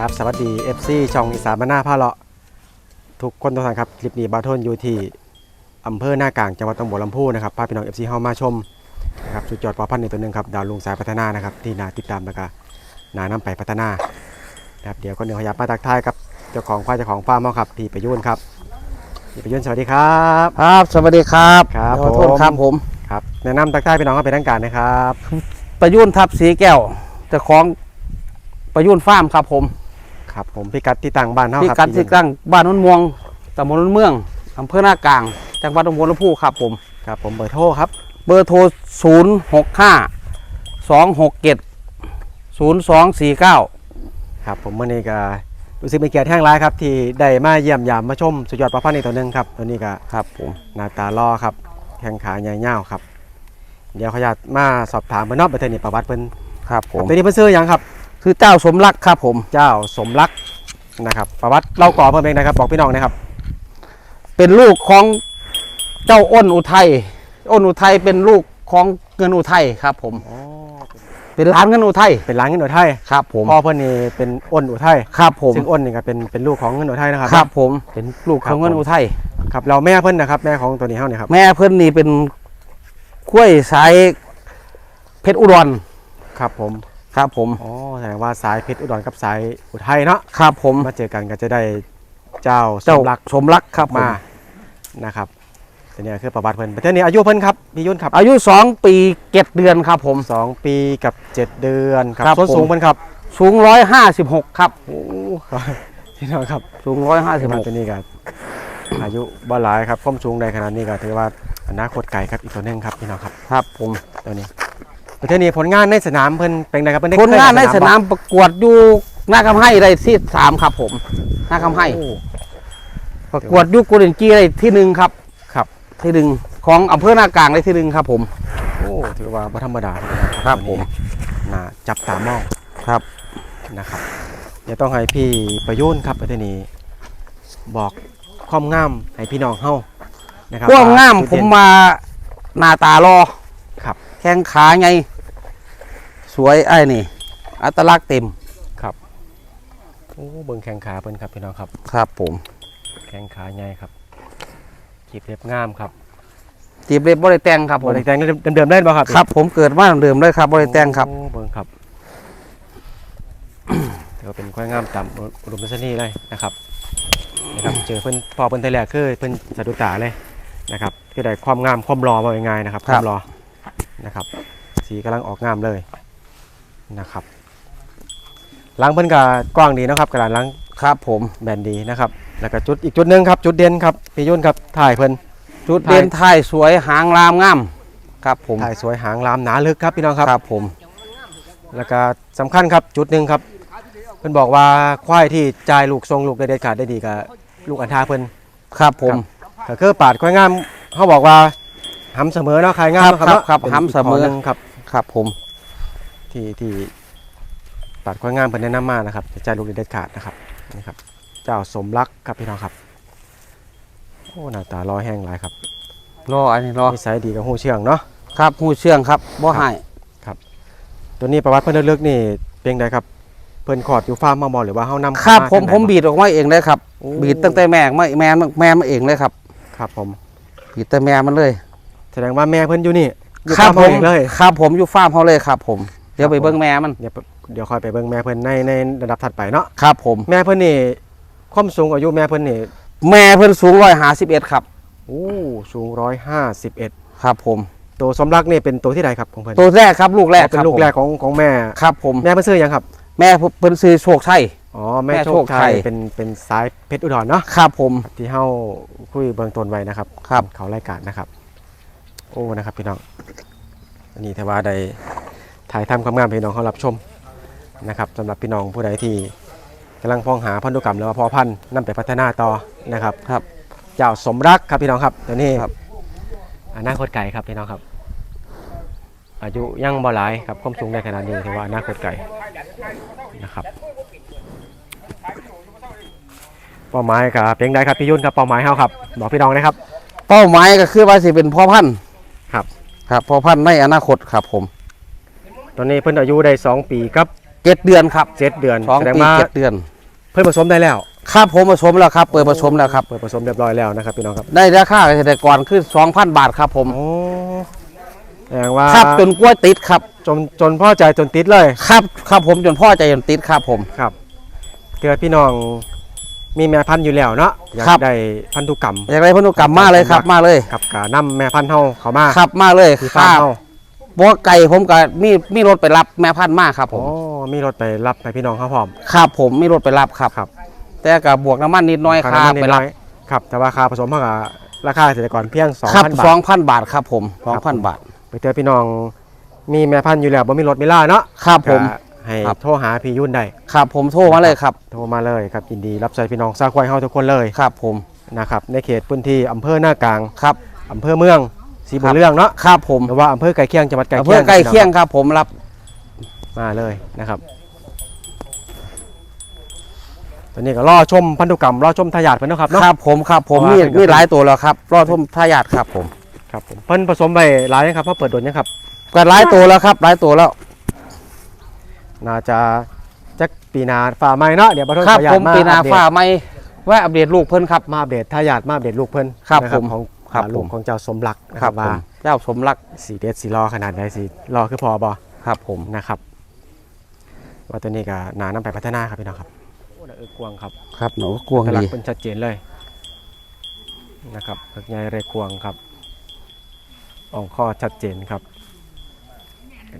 ครับ สวัสดี FC ช่องอีสานบ้านหน้าผ้าเลาะทุกคนทุกท่านครับ คลิปนี้บาทนอยู่ที่อำเภอหน้ากลางจังหวัดตำบลลำพูนะครับพาพี่น้อง FC เข้ามาชมนะครับสุดยอดปอพันธุ์ในตัวหนึ่งครับ ดาวลุงสายพัฒนานะครับ ที่นาติดตามแล้วก็นาน้ำไปพัฒนานะครับเดี๋ยวก็เดี๋ยวขยับมาตักทายกับเจ้าของควายเจ้าของฟาร์มเขาครับพี่ประยุนครับพี่ประยุนสวัสดีครับ ครับ สวัสดีครับครับขอโทษผม ครับผม ครับแนะนำตักทายพี่น้องเขาเป็นทางการนะครับประยุนทับสีแก้วเจ้าของประยุนฟาร์มครับผม ครับผมพี่กัดที่ต่างบ้านเขาที่ครับกัดพี่ที่กลางบ้านนนม่วงตำบลนนเมืองอำเภอหน้ากลาง จังหวัดอุบลราชธานีครับผม ครับผมเบอร์โทรครับเบอร์โทร 0 6 5 2 6 7 0 2 4 9 ครับผมเมื่อนี้ก็รู้สึกเป็นเกียรติแห้งร้ายครับ ที่ได้มาเยี่ยมยามมาชมสุดยอดปลาพันธุ์ในตัวหนึ่งครับตัวนี้ก็ครับผมหน้าตาล่อครับแข้งขาใหญ่เง่าวครับ เดี๋ยวขออนุญาตมาสอบถามเพิ่นเนอกประเทศนี่ประวัติเพิ่นครับผมตัวนี้เพิ่นซื้อหยังครับ คือเจ้าสมรักครับผมเจ้าสมรักนะครับ ประวัติเล่าก่อเพิ่นเองนะครับ บอกพี่น้องนะครับ เป็นลูกของเจ้าอ้นอุทัยอ้นอุทัยเป็นลูกของเงินอุทัยครับ ผมเป็นร้านเงินอุทัยเป็นร้านเงินอุทัยครับ ผมพ่อเพิ่นนี่เป็นอ้นอุทัยครับผมซึ่งอ้นนี่ก็เป็นเป็นลูกของเงินอุทัยนะครับครับ ผมเป็นลูกของเงินอุทัยครับ เราแม่เพิ่นนะครับ แม่ของตัวนี้เฮาเนี่ยครับ แม่เพื่อนนี่เป็นกล้วยสายเพชรอุดรครับ ผม ครับผมอ๋อแสดงว่าสายเพชรอุดรกับสายอุทัยเนาะครับผมมาเจอกันก็จะได้เจ้าสเจ้ามรักสมรักครับผมมานะครับตัวนี้คือประวัติเพิ่นประเทศนี้อายุเพิ่นครับพี่ยุ่นครับอายุสองปีเจ็ดเดือนครับผมสองปีกับเจ็ดเดือนครับครับส่วนผมสูงเพิ่นครับ สูงร้อยห้าสิบหกครับโอ้ครับพี่น้องครับสูงร้อยห้าสิบหกตัวนี้ก็อายุบ่หลายครับความสูงในขนาดนี้ก็ถือว่าอนาคตไกลครับอีกตัวหนึงครับพี่น้องครับครับผมตัวนี้ ประเทศนี้ผลงานในสนามเพิ่นเป็นไงครับเพิ่นได้ผลงานในสนามบ่ประกวดอยู่หน้าคำให้ได้ที่สามครับผมหน้าคำให้โอ้ประกวดอยุกุเรนจีได้ที่หนึ่งครับครับ ที่หนึ่งของอำเภอหน้ากลางได้ที่หนึ่งครับผมโอ้ถือว่าบ่ธรรมดาครับผมน่าจับตามองครับนะครับเดี๋ยวต้องให้พี่ประยุนครับประเทศนี้ บอกความงามให้พี่น้องเฮานะครับพวกงามจุดผเด่มนมาหน้าตารอครับ แข้งขาไง สวยไอ้นี่ อัตลักษณ์เต็มครับโอ้เบิ่งแข้งขาเพิ่นครับพี่น้องครับ ครับผม แข้งขาใหญ่ครับกีบเรียบงามครับจีบเล็บบริแตงครับผบมริแต่งเดิมๆได้บ่ครับครับ ผมเกิดมาเดิมเลยครับบริแตงครับโอ้เบิ่งครับถือว่าเป็นควายงามตามอุดมทัศนีเลยนะครับนะครับเจอเพิ่นพอเพิ่นไทยแรกคือเพิ่นสะดุดตาเลยนะครับคือได้ความงามความรอมาง่ายๆนะครับคครับวามรอ นะครับ สีกำลังออกงามเลยนะครับหล้างเพิ่นก็กว้างดีนะครับกระดานหล้างครับผมแบนดีนะครับ แล้วก็จุดอีกจุดหนึ่งครับ จุดเด่นครับพี่ยุ่นครับถ่ายเพิ่นจุดเด่นท้ายสวยหางรามงามครับผมถ่ายสวยหางลามหนาลึกครับพี่น้องครับครับผม แล้วก็สำคัญครับจุดหนึ่งครับเพิ่นบอกว่าควายที่จ่ายลูกทรงลูกได้เด็ดขาดได้ดีกับลูกอันทาเพิ่นครับผมก็คือปาดควายงามเขาบอกว่า หำเสมอเนาะใครงามครับเนาะครับป็นหำเสมอข้หนึ่งครับ ครับผม ที่ที่ปาดควายงามเพิ่นแนะนำมานะครับจะจ่ายลูกได้เด็ดขาดนะครับนี่ครับ เจ้าสมรักครับพี่น้องครับโอ้หน้าตารอแห้งหลายครับรออันนี้รอนิสัยดีกับหูเชื่องเนาะครับหูเชื่องครับบ่ให้ตัวนี้ประวัติเพิ่นลึกๆนี่เป็นไงครับ เพิ่นขอดอยู่ฟาร์มมาบ่หรือว่าเฮานำครับเข้าาผมจังใผมบีดออกมาเองเลยครับโอ้บีดตั้งแต่แม่ไม่แม่แม่มาเองเลยครับ ครับผม บีดแต่แม่มันเลย แสดงว่าแม่เพิ่นอยู่นี่อยู่ครับฟาผร์มเองเลยครับผมอยู่ฟาร์มเขาเลยครับ ผม เดี๋ยวครับไปผมเบิ้งแม่มันเดี๋ยวเดี๋ยวคอยไปเบิ่งแม่เพิ่นในในระดับถัดไปเนาะครับผม แม่เพิ่นนี่ความสูงอายุแม่เพิ่นนี่แม่เพิ่นสูงร้อยหาสิบเอ็ดครับ โอ้สูง151ครับ ผม ตัวสมรักนี่เป็นตัวที่ใดครับของเพิ่นตัวแรกครับลูกแรกอ๋อเป็นครับลูกผมแรกของของแม่ครับผม แม่เพิ่นซื้อหยังครับแม่เพิ่นซื้อโชคชัย อ๋อแม่แม่โชโชคคชัชัยย เป็นเป็นสายเพชรอุดรเนาะครับผม ที่เฮาคุยเบื้องต้นไว้นะครับครับ เขารายการนะครับ โอ้นะครับพี่น้องอันนี้ถือว่าได้ถ่ายทำความงามให้พี่น้องเขารับชมนะครับสำหรับพี่น้องผู้ใดที่กำลังพ้องหาพันธุกรรมหรือว่าเพอพันธุ์นำไปพัฒนาต่อนะครับครับเจ้าสมรักครับพี่น้องครับตัวนี้ครับอนาคตไก่ครับพี่น้องครับ อายุยังบ่หลายครับความสูงในขนาดนี้ถือว่าอนาคตไก่นะครับเป้าหมายกับเพียงใดครับพี่ยุ่นครับเป้าหมายเฮาครับบอกพี่น้องนะครับ เป้าหมายก็คือว่าสิเป็นพ่อพันธุ์ ครับ ครับพ่อพันธุ์ในอนาคตครับผมตอนนี้เพิ่นอายุได้2ปีกับเจ็ดเดือนครับ7เดือนสองแสดงปีว่าเจ็ดเดือนเพิ่นผสมได้แล้ว ครับผมผสมแล้วครับ เปิดผสมแล้วครับ เปิดผสมเรียบร้อยแล้วนะครับพี่น้องครับได้ราคาเกษตรกรขึ้น2,000บาทครับผมโอ้แสดงว่าครับจนกล้วยติดครับจนจนพ่อใจจนติดเลย ครับครับผมจนพ่อใจจนติดครับผม ครับเกิดพี่น้อง มีแม่พันธุ์อยู่แล้วเนาะอยากครับ ได้พันธุกรรม อยากได้พันธุกรรมมาเลยครับ มาเลยครับกะนํแม่พันธุ์เฮาเข้ามาครับมาเลยที่ฟาค่าร์มเฮาบัวไก่ผมก็มีมีรถไปรับแม่พันธุ์มาครับผโอ้มมีรถไปรับให้พี่น้องเขาพร้อม ครับผมมีรถไปรับครับครับ แต่กับบวกน้ำมันนิดหน้อยค่าค่าน้ำมันนิไปดหรัน่บอยครับ แต่ว่าค่าผสมเฮาก็ราคาเกษตรกรเพียงครับ2,000บาสอท งพันบาทครับผมสองครัพับนผมบาท ไปเจอพี่น้องมีแม่พันธุ์อยู่แล้วบ่มีรถมีล่าเนาะครับผม ก็ ให้ครับ โทรหาพี่ยุ่นได้ครับผมโทรมาเลยครับ โทรมาเลยครับยินดีรับใช้พี่น้องซาควายเฮาทุกคนเลยครับผมนะครับในเขตพื้นที่อำเภอหน้ากลางครับ อำเภอเมืองสีบุญเรื่องเนาะครับผมหรือว่าอำเภอไก่เคียงจังหวัดไก่อำเคีเพื่ยองใกล้เคียงครับ ผมรับมาเลยนะครับตอนนี้ก็รอชมพันธุกรรมรอชมทายาทเพิ่นเนาะครับเนาะ ครับผมครับผมเพราะมีว่าเป็น มีหลายตัวแล้วครับรอทุ่มทายาทครับผมครับผมเพิ่นผสมไปหลายยังครับเพราะเปิดโดนยังครับก็หลายตัวแล้วครับหลายตัวแล้ว น่าจะจักปีหนาฝ่าไม้เนาะเดี๋ยวบัตรครับขออนุญาผตมมาปีนาอัปเดตฟ้าไม่ว่าอัปเดตลูกเพิ่นครับ มาอัปเดตทายาทมาอัปเดตลูกเพิ่นครับนะผมของครับอ่าลูผกมของเจ้าสมรักนะคครัรับบผว่ามเจ้าสมรักสีเด็ดสีรอขนาดไหนสีรอคือพอบอครับผม นะครับว่าตัวนี้ก็หนาน้ำไปพัฒนาครับพี่น้องครับโอ้น่ะเออกวางครับครับหนูกวงกลัดีกเป็นชัดเจนเลยนะครับเอิกใหญ่เรกวางครับอ่องข้อชัดเจนครับ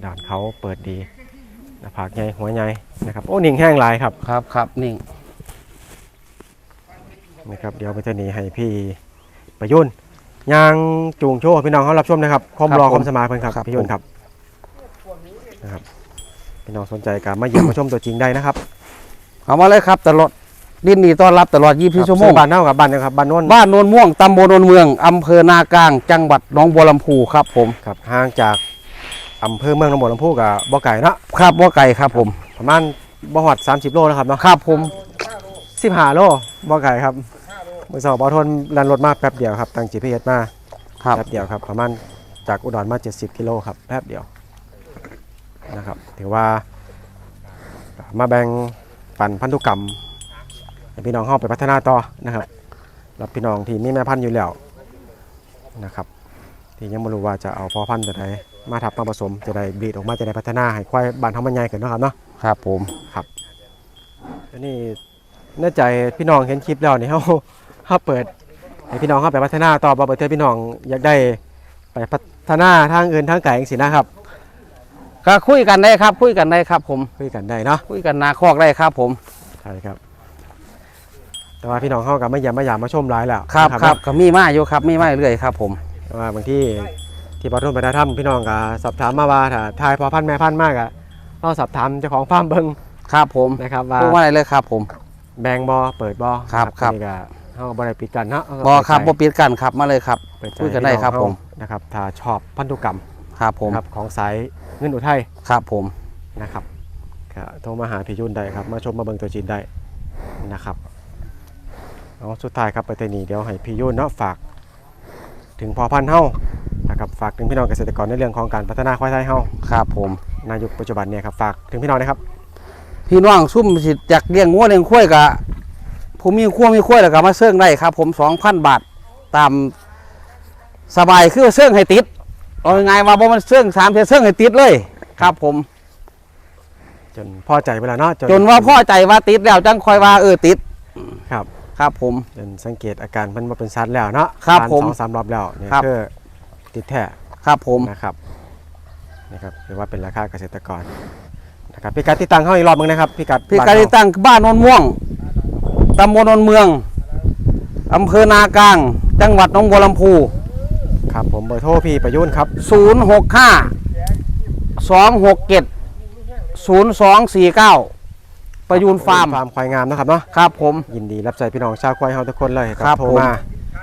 ด่านเขาเปิดดี หน้าผากใหญ่หัวใหญ่นะครับโอ้นิ่งแห้งหลายครับครับครับนิ่งนะครับเดี๋ยวไปจะหนีให้พี่ประยุนยางจูงโชว์ให้พี่น้องเขารับชมนะครับความรอความสมาเพิ่นครับพี่ยุนครับนะครับพี่น้องสนใจการมาเยี่ยมมาชมตัวจริงได้นะครับเอามาเลยครับตลอดดินดีต้อนรับตลอด24ชั่วโมงบ้านเน่ากับบ้านนะครับบ้านโน้นบ้านโนนม่วงตำบลโนนเมืองอำเภอนากลาง จังหวัดหนองบัวลำพูครับผมครับห่างจาก อำเภอเมืองหนองบัวลำพูกับบ่อไก่เนาะครับว่าไก่ครับผมประมาณบ่หอด30 โลนะครับเนาะครับผม15โลบ่อไก่ครับมือสองบ่อทนลันรถมาแป๊บเดียวครับตั้ง GPS มาครับแป๊บเดียวครับประมาณจากอุดรมา 70กิโลครับแป๊บเดียวนะครับถือว่ามาแบ่งปันพันธุกรรมให้พี่น้องเข้าไปพัฒนาต่อนะครับรับพี่น้องที่มีแม่พันธุ์อยู่แล้วนะครับที่ยังไม่รู้ว่าจะเอาพ่อพันธุ์ตัวใด มาทับมาผสมจะได้บีดออกมาจะได้พัฒนาให้ควายบ้านเขามันใหญ่ขึ้นเนาะครับเนาะครับผมอันนี้แน่ใจพี่น้องเห็นคลิปแล้วนี่เขาเขาเปิดให้พี่น้องเข้าไปพัฒนาต่อบ่เปิดเทอพี่น้องอยากได้ไปพัฒนาทางอื่นทางไกลจังสินะครับ ก็คุยกันได้ครับ คุยกันได้ครับผม คุยกันได้เนาะคุยกันนาคอกได้ครับผมใช่ครับ แต่ว่าพี่น้องเข้ากับไม่ยามไม่ยามมาชมร้ายแล้วครับนะครับก็มีมาอยู่ครับมีมาเรื่อยครับผม แต่ว่าบางที่ ที่ปทุมไปได้ถ้ำพี่น้องก็สอบถามมาว่าถ้าทายพอพันธุ์แม่พันธุ์มากอะเราสอบถามเจ้าของฟาร์มเบิงครับผมนะครับว่าพูดว่าอะไรเลยครับผม แบงบอเปิดบอครับครับนี่ก็เขาก็บริปิดกันเนาะเขาก็บอครับเปิบ่ปิดกันครับมาเลยครับเปิดใจคุยกันได้พี่องครับเขาผมนะครับถ้าชอบพันธุกรรมครับผมนะครับของสายเงินอุทัยครับผมนะครับก็โทรมาหาพี่ยุ่นได้ครับ มาชมมาเบิ่งตัวจริงได้นะครับเอาสุดท้ายครับไปเตนีเดี๋ยวให้พี่ยุ่นเนาะฝาก ถึงพอพันธุ์เฮา นะครับฝากถึงพี่น้องเกษตรกรในเรื่องของการพัฒนาควายไทยเฮาครับผม ในยุคปัจจุบันเนี่ยครับฝากถึงพี่น้องนะครับพี่น้องซุ่มสิอยากเลี้ยงงัวเลี้ยงควายกะผมมีขั้วมีควายแล้วก็มาเสื่องได้ครับ ผม2,000บาทตามสบายคือเสื่องให้ติดเอาง่ายๆว่าบ่มันเสื่องสามเทื่อเสื่องให้ติดเลยครับ ผม จนพอใจเวลาเนาะจนว่าพ่อใจว่าติดแล้วจังคอยว่าเออติดครับ ครับผม จนสังเกตอาการมันมาเป็นซัดแล้วเนาะครับทานผม สองสามรอบแล้วเนี่ยครับ คือ ติดแท้ครับผมนะครับนะครับหรือว่าเป็นราคาเกษตรกรนะครับพี่กัดที่ตั้งเข้าอีกรอบมึงนะครับพี่กัดพี่บ้นการเฮที่ตั้งบ้านโนนม่วงตำบลโนนเมืองอำเภอนากลาง จังหวัดหนองบัวลำพูครับผมเบอร์โทรพี่ประยุนครับ 065 267 0249 ประยูนฟาร์มฟาร์มควายงามนะครับเนาะครับผมยินดีรับใช้พี่น้องชาวควายเฮาทุกคนเลยครับโทรผมมา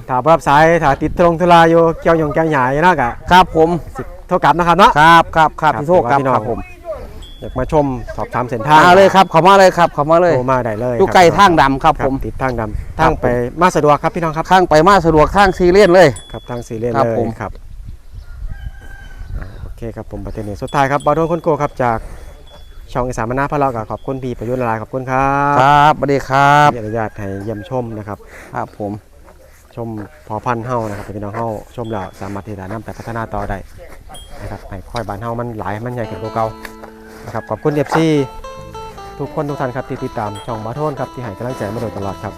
ถ้าบ่รับสายถ้าติดตรงทุลาอยู่เกี่ยวหยงแก้วหยายเนาะกะครับผมสิโทรกลับนะครับเนาะครับครับครับครับพี่โชคครับพี่น้องครับผมอยากมาชมสอบถามเส้นทางมาเลยครับเขามาเลยครับเขามาเลยโทรมาได้เลยอยู่ครับไกลทางดำครับครัผบมติดทางดำทางไปมาสะดวกครับพี่น้องครับข้างไปมาสะดวกทางซีเรียนเลยครับทางสี่เลนครับเลยผมครับอ่าโอเคครับผมประเทศนี้สุดท้ายครับบอลโดนคนโกครับจากช่องอีสานมนาพะเลาะกับขอบคุณพี่ประยุทธ์ละลายขอบคุณครัคบรับสวัสดีครับที่อนุญาตให้เยี่ยมชมนะครับ ครับผม ชมพอพันธุ์เฮานะครับพี่น้องเฮาชมแล้วสามารถที่จะนำไปพัฒนาต่อได้นะครับให้ค่อยบ้านเฮามันหลายมันใหญ่ขึ้นกว่าเก่านะครับขอบคุณเอฟซีทุกคนทุกท่านครับที่ติดตามช่องบาโทนครับที่ให้กำลังใจมาโดยตลอดครับ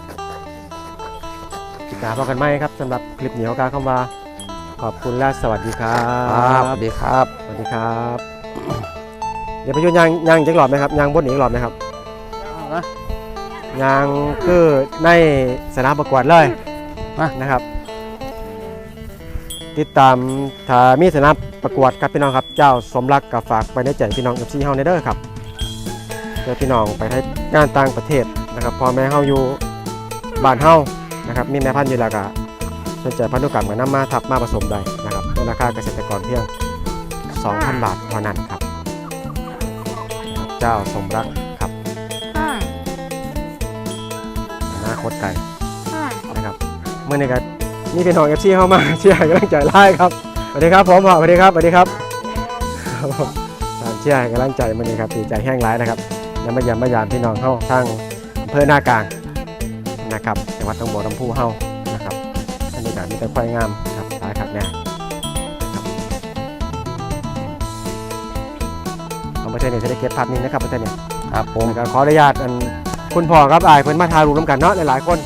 ติดตามพอกันไหมครับสำหรับคลิปนี้ขอกล่าวคำว่าขอบคุณและสวัสดีครัครับสบวัสดีครับ สวัสดีครับเดี๋ยวไปยุ่นยางยางจักหลอดไหมครับยางบนอีกหลอดไหมครับนะยางคือในสนามประกวดเลย มานะครับ ติดตามถ้ามีสนามประกวดครับพี่น้องครับ เจ้าสมรักกับฝากไปในใจพี่น้องเอฟซีเฮาในเด้อครับเพื่อพี่น้องไปให้งานต่างประเทศนะครับพ่อแม่เฮาอยู่บ้านเฮานะครับ มีแม่พันธุ์อยู่แล้วก็สนใจพันธุกรรมกับน้ำมาทับมาผสมได้นะครับในราคาเกษตรกรเพียง 2,000 บาทเท่านั้นครับนะครับเจ้าสมรักครับอนาคตไกลนะครับเมื่อนี้ก็นี่เป็นของเอฟซีเข้ามาเชียร์ให้กำลังใจไล่ครับสวัสดีครับผมสวัสดีครับสวัสดีครับครับผมตามเชียร์ให้กำลังใจมื่อนี้ครับดีใจแห้งร้ายนะครับยังไม่ยามไม่ยามพี่น้องเข้าทางอำเภอหน้ากลางนะครับจังหวัดตองบัวลำพูเฮานะครับอันนี้ก็มีแต่ควายงามครับสายขัดแน่ครับเอาประเทศนี้จะได้เก็บภาพนี้นะครับประเทศนี้ครับผมแล้วก็ขออนุญาตอันคุณพ่อครับอายเพิ่นมาทารูปน้ำกันเนาะหลายๆคน